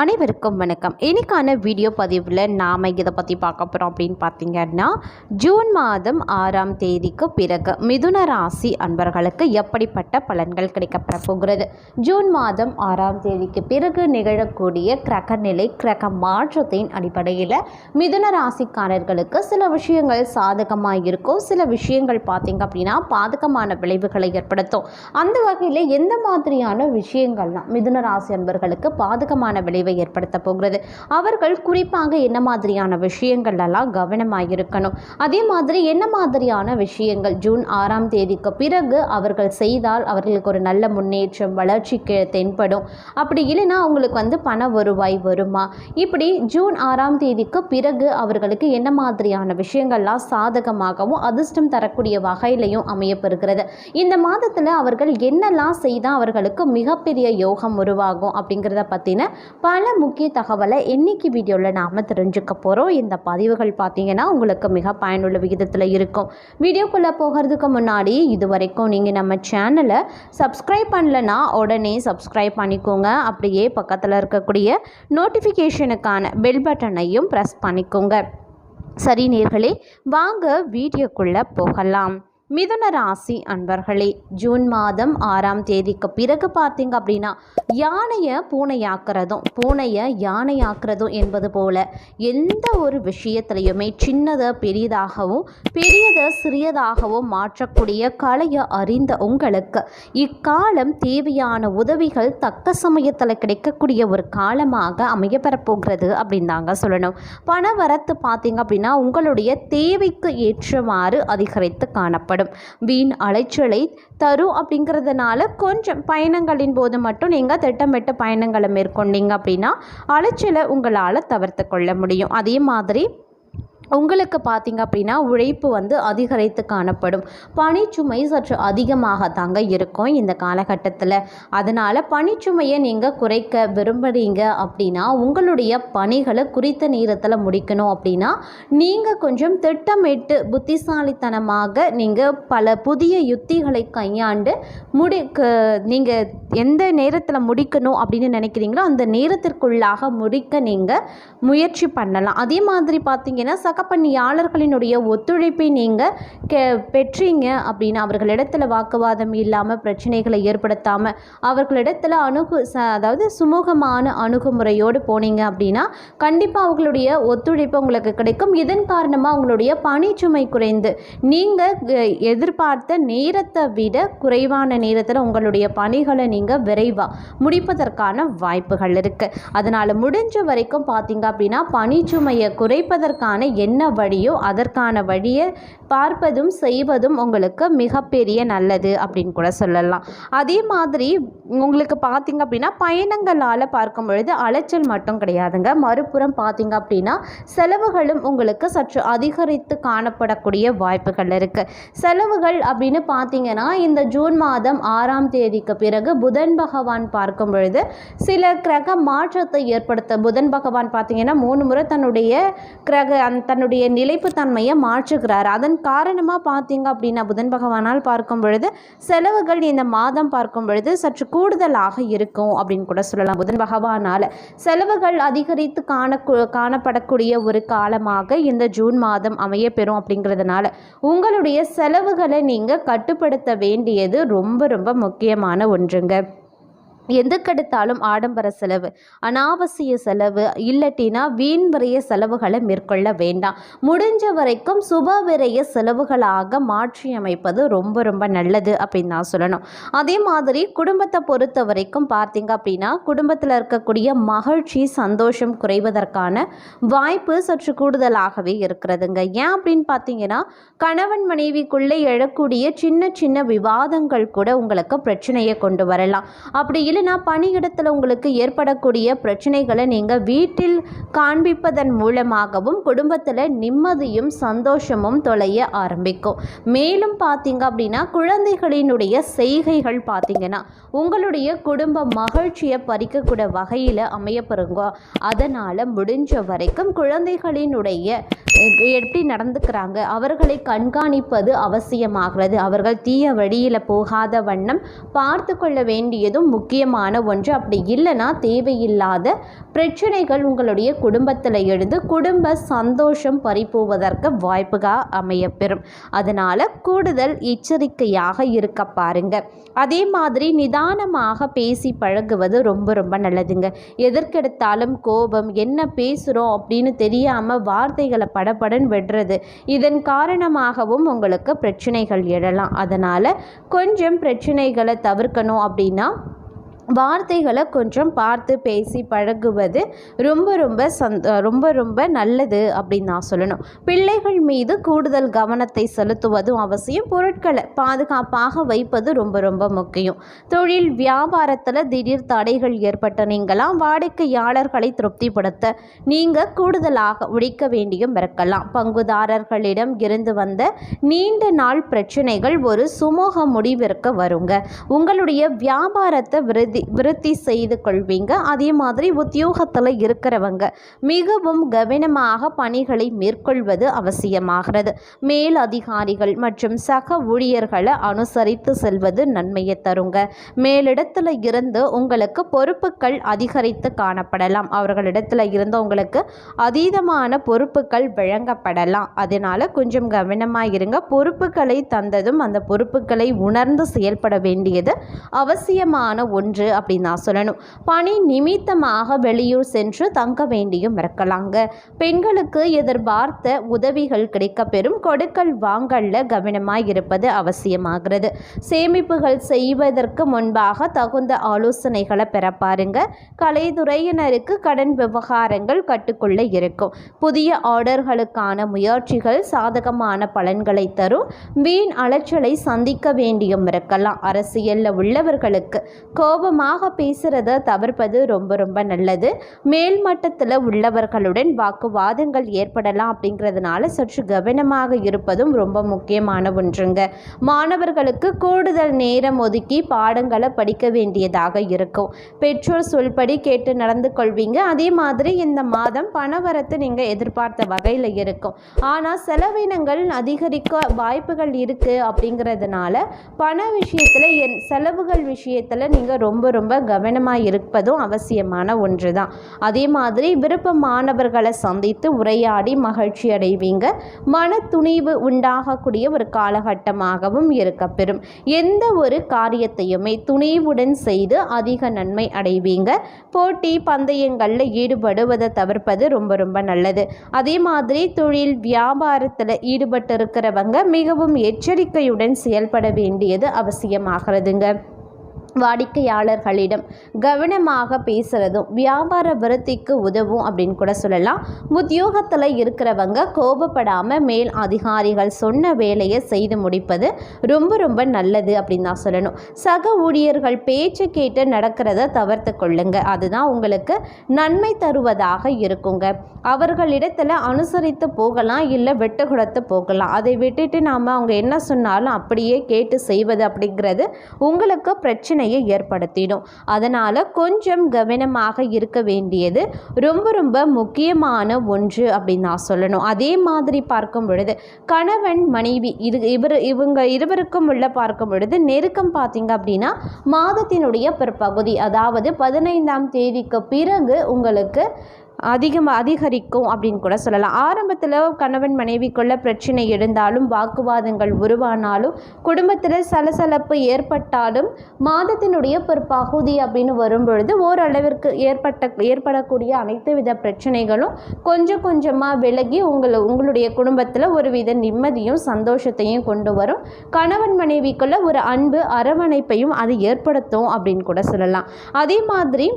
அனைவருக்கும் வணக்கம். இன்றைக்கான வீடியோ பதிவில் நாம் இதை பற்றி பார்க்க போகிறோம் அப்படின்னு பார்த்தீங்கன்னா ஜூன் மாதம் ஆறாம் தேதிக்கு பிறகு மிதுன ராசி அன்பர்களுக்கு எப்படிப்பட்ட பலன்கள் கிடைக்கப்பட போகிறது? ஜூன் மாதம் ஆறாம் தேதிக்கு பிறகு நிகழக்கூடிய கிரக நிலை கிரக மாற்றத்தின் அடிப்படையில் மிதுன ராசிக்காரர்களுக்கு சில விஷயங்கள் சாதகமாக இருக்கும் சில விஷயங்கள் பார்த்திங்க அப்படின்னா பாதகமான விளைவுகளை ஏற்படுத்தும். அந்த வகையில் எந்த மாதிரியான விஷயங்கள்லாம் மிதுன ராசி அன்பர்களுக்கு பாதகமான விளைவு ஏற்படுத்த போகிறது. அவர்கள் குறிப்பாக என்ன மாதிரியான விஷயங்கள் எல்லாம் கவனமாக இருக்கணும் அதே மாதிரி என்ன மாதிரியான விஷயங்கள் ஜூன் ஆறாம் தேதிக்கு பிறகு அவர்கள் செய்தால் அவர்களுக்கு ஒரு நல்ல முன்னேற்றம் வளர்ச்சிக்கு தென்படும். அப்படி இல்லைன்னா அவங்களுக்கு வந்து பண வருவாய் வருமா? இப்படி ஜூன் ஆறாம் தேதிக்கு பிறகு அவர்களுக்கு என்ன மாதிரியான விஷயங்கள்லாம் சாதகமாகவும் அதிர்ஷ்டம் தரக்கூடிய வகையிலையும் அமையப்பெறுகிறது. இந்த மாதத்தில் அவர்கள் என்னெல்லாம் செய்தால் அவர்களுக்கு மிகப்பெரிய யோகம் உருவாகும் அப்படிங்கிறத பற்றின பல முக்கிய தகவலை இன்றைக்கி வீடியோவில் நாம் தெரிஞ்சுக்க போகிறோம் இந்த பதிவுகள் பார்த்தீங்கன்னா உங்களுக்கு மிக பயனுள்ள விகிதத்தில் இருக்கும். வீடியோக்குள்ளே போகிறதுக்கு முன்னாடி இது வரைக்கும் நீங்கள் நம்ம சேனலை சப்ஸ்கிரைப் பண்ணலன்னா உடனே சப்ஸ்கிரைப் பண்ணிக்கோங்க. அப்படியே பக்கத்தில் இருக்கக்கூடிய நோட்டிஃபிகேஷனுக்கான பெல் பட்டனையும் ப்ரெஸ் பண்ணிக்கோங்க. சரி நேர்களே வாங்க வீடியோக்குள்ளே போகலாம். மிதுன ராசி அன்பர்களே ஜூன் மாதம் ஆறாம் தேதிக்கு பிறகு பார்த்தீங்க அப்படின்னா யானையை பூனையாக்குறதும் பூனையை யானையாக்குறதும் என்பது போல எந்த ஒரு விஷயத்திலையுமே சின்னதை பெரியதாகவும் பெரியதை சிறியதாகவும் மாற்றக்கூடிய கலையை அறிந்த உங்களுக்கு இக்காலம் தேவையான உதவிகள் தக்க சமயத்தில் கிடைக்கக்கூடிய ஒரு காலமாக அமையப்பெறப் போகிறது அப்படின்னு தாங்க சொல்லணும். பண வரத்து பார்த்தீங்க அப்படின்னா உங்களுடைய தேவைக்கு ஏற்றவாறு அதிகரித்து காணப்படும். வீண் அலைச்சலை தரும் அப்படிங்கிறதுனால கொஞ்சம் பயணங்களின் போது மட்டும் நீங்கள் திட்டமிட்ட பயணங்களை மேற்கொண்டீங்க அப்படின்னா அலைச்சலை உங்களால் தவிர்த்து கொள்ள முடியும். அதே மாதிரி உங்களுக்கு பார்த்தீங்க அப்படின்னா உழைப்பு வந்து அதிகரித்து காணப்படும். பனிச்சுமை சற்று அதிகமாக தாங்க இருக்கும் இந்த காலகட்டத்தில். அதனால் பனிச்சுமையை நீங்கள் குறைக்க விரும்புகிறீங்க அப்படின்னா உங்களுடைய பணிகளை குறித்த நேரத்தில் முடிக்கணும் அப்படின்னா நீங்கள் கொஞ்சம் திட்டமிட்டு புத்திசாலித்தனமாக நீங்கள் பல புதிய யுத்திகளை கையாண்டு முடி நீங்கள் எந்த நேரத்தில் முடிக்கணும் அப்படின்னு நினைக்கிறீங்களோ அந்த நேரத்திற்குள்ளாக முடிக்க நீங்கள் முயற்சி பண்ணலாம். அதே மாதிரி பார்த்தீங்கன்னா சக பணியாளர்களினுடைய ஒத்துழைப்பை நீங்கள் கே பெற்றீங்க அப்படின்னா அவர்களிடத்தில் வாக்குவாதம் இல்லாமல் பிரச்சனைகளை ஏற்படுத்தாமல் அவர்களிடத்தில் அணுகு ச அதாவது சுமூகமான அணுகுமுறையோடு போனீங்க அப்படின்னா கண்டிப்பாக அவங்களுடைய ஒத்துழைப்பு உங்களுக்கு கிடைக்கும். இதன் காரணமாக அவங்களுடைய பணிச்சுமை குறைந்து நீங்கள் எதிர்பார்த்த நேரத்தை விட குறைவான நேரத்தில் உங்களுடைய பணிகளை நீங்கள் விரைவாக முடிப்பதற்கான வாய்ப்புகள் இருக்குது அதனால் முடிஞ்ச வரைக்கும் பார்த்தீங்க அப்படின்னா பணிச்சுமையை குறைப்பதற்கான என்ன வழியோ அதற்கான வழியை பார்ப்பதும் செய்வதும் உங்களுக்கு மிகப்பெரிய நல்லது அப்படின்னு கூட சொல்லலாம். அதே மாதிரி உங்களுக்கு பார்த்தீங்க அப்படின்னா பயணங்களால் பார்க்கும் பொழுது அலைச்சல் மட்டும் கிடையாதுங்க. மறுபுறம் பார்த்தீங்க அப்படின்னா செலவுகளும் உங்களுக்கு சற்று அதிகரித்து காணப்படக்கூடிய வாய்ப்புகள் இருக்குது செலவுகள் அப்படின்னு பார்த்தீங்கன்னா இந்த ஜூன் மாதம் ஆறாம் தேதிக்கு பிறகு புதன் பகவான் பார்க்கும் பொழுது சில கிரக மாற்றத்தை ஏற்படுத்த புதன் பகவான் பார்த்தீங்கன்னா மூணு முறை தன்னுடைய கிரக அந்த தன்னுடைய நிலைப்புத்தன்மையை மாற்றுகிறார். அதன் காரணமாக பார்த்தீங்க அப்படின்னா புதன் பகவானால் பார்க்கும் பொழுது செலவுகள் இந்த மாதம் பார்க்கும் பொழுது சற்று கூடுதலாக இருக்கும் அப்படின்னு கூட சொல்லலாம். புதன் பகவானால் செலவுகள் அதிகரித்து காண காணப்படக்கூடிய ஒரு காலமாக இந்த ஜூன் மாதம் அமையப்பெறும் அப்படிங்கிறதுனால உங்களுடைய செலவுகளை நீங்கள் கட்டுப்படுத்த வேண்டியது ரொம்ப ரொம்ப முக்கியமான ஒன்றுங்க. எதுக்கெடுத்தாலும் ஆடம்பர செலவு அனாவசிய செலவு இல்லட்டினா வீண் விரைய செலவுகளை மேற்கொள்ள வேண்டாம். முடிஞ்ச வரைக்கும் சுப விரைய செலவுகளாக மாற்றி அமைப்பது ரொம்ப ரொம்ப நல்லது அப்படின்னு நான் சொல்லணும். அதே மாதிரி குடும்பத்தை பொறுத்த வரைக்கும் பார்த்தீங்க அப்படின்னா குடும்பத்தில் இருக்கக்கூடிய மகிழ்ச்சி சந்தோஷம் குறைவதற்கான வாய்ப்பு சற்று கூடுதலாகவே இருக்கிறதுங்க. ஏன் அப்படின்னு பார்த்தீங்கன்னா கணவன் மனைவிக்குள்ளே எழக்கூடிய சின்ன சின்ன விவாதங்கள் கூட உங்களுக்கு பிரச்சனையை கொண்டு வரலாம். அப்படி இல்லைனா பணியிடத்தில் உங்களுக்கு ஏற்படக்கூடிய பிரச்சனைகளை நீங்கள் வீட்டில் காண்பிப்பதன் மூலமாகவும் குடும்பத்தில் நிம்மதியும் சந்தோஷமும் தொலைய ஆரம்பிக்கும். மேலும் பார்த்தீங்க அப்படின்னா குழந்தைகளினுடைய செய்கைகள் பார்த்தீங்கன்னா உங்களுடைய குடும்ப மகிழ்ச்சியை பறிக்கக்கூடிய வகையில் அமையப்பெறுங்க. அதனால் முடிஞ்ச வரைக்கும் குழந்தைகளினுடைய எப்படி நடந்துக்கிறாங்க அவர்களை கண்காணிப்பது அவசியமாகிறது. அவர்கள் தீய வழியில் போகாத வண்ணம் பார்த்து கொள்ள வேண்டியதும் முக்கியம் முக்கியமான ஒன்று. அப்படி இல்லைன்னா தேவையில்லாத பிரச்சனைகள் உங்களுடைய குடும்பத்தில் எழுந்து குடும்ப சந்தோஷம் பறிப்போவதற்கு வாய்ப்புகள் அமையப்பெறும். அதனால் கூடுதல் எச்சரிக்கையாக இருக்க பாருங்க. அதே மாதிரி நிதானமாக பேசி பழகுவது ரொம்ப ரொம்ப நல்லதுங்க. எதற்கெடுத்தாலும் கோபம் என்ன பேசுகிறோம் அப்படின்னு தெரியாமல் வார்த்தைகளை படப்படன் விடுறது இதன் காரணமாகவும் உங்களுக்கு பிரச்சனைகள் எழலாம். அதனால் கொஞ்சம் பிரச்சனைகளை தவிர்க்கணும் அப்படின்னா வார்த்தைகளை கொஞ்சம் பார்த்து பேசி பழகுவது ரொம்ப ரொம்ப சந்த ரொம்ப ரொம்ப நல்லது அப்படின்னு நான் சொல்லணும். பிள்ளைகள் மீது கூடுதல் கவனத்தை செலுத்துவதும் அவசியம். பொருட்களை பாதுகாப்பாக வைப்பது ரொம்ப ரொம்ப முக்கியம். தொழில் வியாபாரத்தில் திடீர் தடைகள் ஏற்பட்ட நீங்களாம் வாடிக்கையாளர்களை திருப்திப்படுத்த நீங்கள் கூடுதலாக உழைக்க வேண்டியும் இருக்கலாம். பங்குதாரர்களிடம் இருந்து வந்த நீண்ட நாள் பிரச்சனைகள் ஒரு சுமூக முடிவிற்கு வருங்க. உங்களுடைய வியாபாரத்தை விருதி விருத்தி செய்து கொள்வீங்க. அதே மாதிரி உத்தியோகத்தில் இருக்கிறவங்க மிகவும் கவனமாக பணிகளை மேற்கொள்வது அவசியமாகிறது. மேல் அதிகாரிகள் மற்றும் சக ஊழியர்களை அனுசரித்து செல்வது நன்மையை தருங்க. மேலிடத்தில் இருந்து உங்களுக்கு பொறுப்புகள் அதிகரித்து காணப்படலாம். அவர்களிடத்தில் இருந்து உங்களுக்கு அதீதமான பொறுப்புகள் வழங்கப்படலாம். அதனால் கொஞ்சம் கவனமாக இருங்க. பொறுப்புகளை தந்ததும் அந்த பொறுப்புகளை உணர்ந்து செயல்பட வேண்டியது அவசியமான ஒன்று. அப்படின்னு தான் சொல்லணும். பணி நிமித்தமாக வெளியூர் சென்று தங்க வேண்டியும் இருக்கலாங்க பெண்களுக்கு எதிர்பார்த்த உதவிகள் கிடைக்கப்பெறும். கொடுக்கல் வாங்கல்ல கவனமாக இருப்பது அவசியமாகிறது. சேமிப்புகள் செய்வதற்கு முன்பாக தகுந்த ஆலோசனைகளை பெற பாருங்க கலைத்துறையினருக்கு கடன் விவகாரங்கள் கட்டுக்குள்ளே இருக்கும். புதிய ஆர்டர்களுக்கான முயற்சிகள் சாதகமான பலன்களை தரும். வீண் அலைச்சலை சந்திக்க வேண்டியும் இருக்கலாம் அரசியலில் உள்ளவர்களுக்கு கோபம் அதிகமாக பேசுகிறத தவிர்ப்பது ரொம்ப ரொம்ப நல்லது. மேல் மட்டத்தில் உள்ளவர்களுடன் வாக்குவாதங்கள் ஏற்படலாம் அப்படிங்கிறதுனால சற்று கவனமாக இருப்பதும் ரொம்ப முக்கியமான ஒன்றுங்க. மாணவர்களுக்கு கூடுதல் நேரம் ஒதுக்கி பாடங்களை படிக்க வேண்டியதாக இருக்கும். பெற்றோர் சொல்படி கேட்டு நடந்து கொள்வீங்க. அதே மாதிரி இந்த மாதம் பணவரத்து நீங்கள் எதிர்பார்த்த வகையில் இருக்கும். ஆனால் செலவினங்கள் அதிகரிக்க வாய்ப்புகள் இருக்குது அப்படிங்கிறதுனால பண விஷயத்தில் என் செலவுகள் விஷயத்தில் நீங்கள் ரொம்ப ரொம்ப ரொம்ப கவனமாக இருப்பதும் அவசியமான ஒன்று தான் அதே மாதிரி விருப்பமானவர்களை சந்தித்து உரையாடி மகிழ்ச்சி அடைவீங்க மன துணிவு உண்டாகக்கூடிய ஒரு காலகட்டமாகவும் இருக்கப்பெறும். எந்த ஒரு காரியத்தையுமே துணிவுடன் செய்து அதிக நன்மை அடைவீங்க. போட்டி பந்தயங்களில் ஈடுபடுவதை தவிர்ப்பது ரொம்ப ரொம்ப நல்லது. அதே மாதிரி தொழில் வியாபாரத்தில் ஈடுபட்டு இருக்கிறவங்க மிகவும் எச்சரிக்கையுடன் செயல்பட வேண்டியது அவசியமாகிறதுங்க. வாடிக்கையாளர்களிடம் கவனமாக பேசுகிறதும் வியாபார விருத்திக்கு உதவும் அப்படின்னு கூட சொல்லலாம். உத்தியோகத்தில் இருக்கிறவங்க கோபப்படாமல் மேல் அதிகாரிகள் சொன்ன வேலையை செய்து முடிப்பது ரொம்ப ரொம்ப நல்லது அப்படின்னு தான் சொல்லணும். சக ஊழியர்கள் பேச்சு கேட்டு நடக்கிறத தவிர்த்து கொள்ளுங்க. அதுதான் உங்களுக்கு நன்மை தருவதாக இருக்குங்க. அவர்களிடத்தில் அனுசரித்து போகலாம் இல்லை வெட்டு கொடுத்து போகலாம். அதை விட்டுட்டு நாம் அவங்க என்ன சொன்னாலும் அப்படியே கேட்டு செய்வது அப்படிங்கிறது உங்களுக்கு பிரச்சனை பிரச்சனையை ஏற்படுத்திடும். அதனால் கொஞ்சம் கவனமாக இருக்க வேண்டியது ரொம்ப ரொம்ப முக்கியமான ஒன்று அப்படின்னு நான் சொல்லணும். அதே மாதிரி பார்க்கும் பொழுது கணவன் மனைவி இது இவர் இவங்க இருவருக்கும் உள்ள பார்க்கும் பொழுது நெருக்கம் பார்த்தீங்க அப்படின்னா மாதத்தினுடைய பிற்பகுதி அதாவது பதினைந்தாம் தேதிக்கு பிறகு உங்களுக்கு அதிகமாக அதிகரிக்கும் அப்படின்னு கூட சொல்லலாம். ஆரம்பத்தில் கணவன் மனைவிக்குள்ள பிரச்சனை இருந்தாலும் வாக்குவாதங்கள் உருவானாலும் குடும்பத்தில் சலசலப்பு ஏற்பட்டாலும் மாதத்தினுடைய ஒரு பகுதி அப்படின்னு வரும்பொழுது ஓரளவிற்கு ஏற்பட்ட ஏற்படக்கூடிய அனைத்து வித பிரச்சனைகளும் கொஞ்சம் கொஞ்சமாக விலகி உங்களை உங்களுடைய குடும்பத்தில் ஒரு வித நிம்மதியும் சந்தோஷத்தையும் கொண்டு வரும். கணவன் மனைவிக்குள்ள ஒரு அன்பு அரவணைப்பையும் அது ஏற்படுத்தும் அப்படின்னு கூட சொல்லலாம். அதே மாதிரி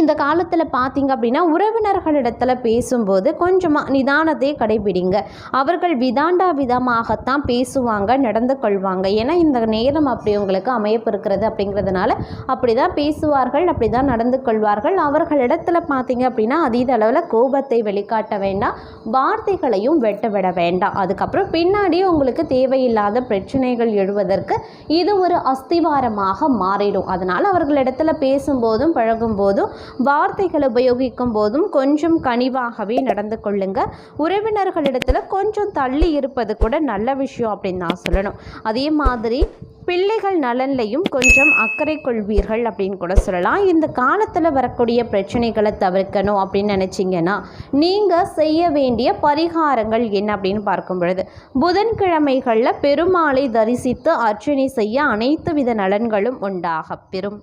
இந்த காலத்தில் பார்த்தீங்க அப்படின்னா உறவினர்களிடத்தில் பேசும்போது கொஞ்சமாக நிதானத்தை கடைபிடிங்க. அவர்கள் விதாண்டா விதமாகத்தான் பேசுவாங்க நடந்து கொள்வாங்க. ஏன்னா இந்த நேரம் அப்படி உங்களுக்கு அமையப்பிருக்கிறது அப்படிங்கிறதுனால அப்படி தான் பேசுவார்கள் அப்படி தான் நடந்து கொள்வார்கள். அவர்களிடத்தில் பார்த்தீங்க அப்படின்னா அதீத அளவில் கோபத்தை வெளிக்காட்ட வேண்டாம். வார்த்தைகளையும் வெட்ட விட வேண்டாம். அதுக்கப்புறம் பின்னாடி உங்களுக்கு தேவையில்லாத பிரச்சனைகள் எழுவதற்கு இது ஒரு அஸ்திவாரமாக மாறிடும். அதனால் அவர்களிடத்தில் பேசும்போதும் பழகும்போதும் வார்த்தைகள் உபயோகிக்கும் போதும் கொஞ்சம் கனிவாகவே நடந்து கொள்ளுங்க. உறவினர்களிடத்தில் கொஞ்சம் தள்ளி இருப்பது கூட நல்ல விஷயம் அப்படின்னு நான் சொல்லணும். அதே மாதிரி பிள்ளைகள் நலன்லையும் கொஞ்சம் அக்கறை கொள்வீர்கள் அப்படின்னு கூட சொல்லலாம். இந்த காலத்தில் வரக்கூடிய பிரச்சனைகளை தவிர்க்கணும் அப்படின்னு நினச்சிங்கன்னா நீங்கள் செய்ய வேண்டிய பரிகாரங்கள் என்ன அப்படின்னு பார்க்கும் பொழுது புதன்கிழமைகளில் பெருமாளை தரிசித்து அர்ச்சனை செய்ய அனைத்து வித நலன்களும் உண்டாகப் பெறும்.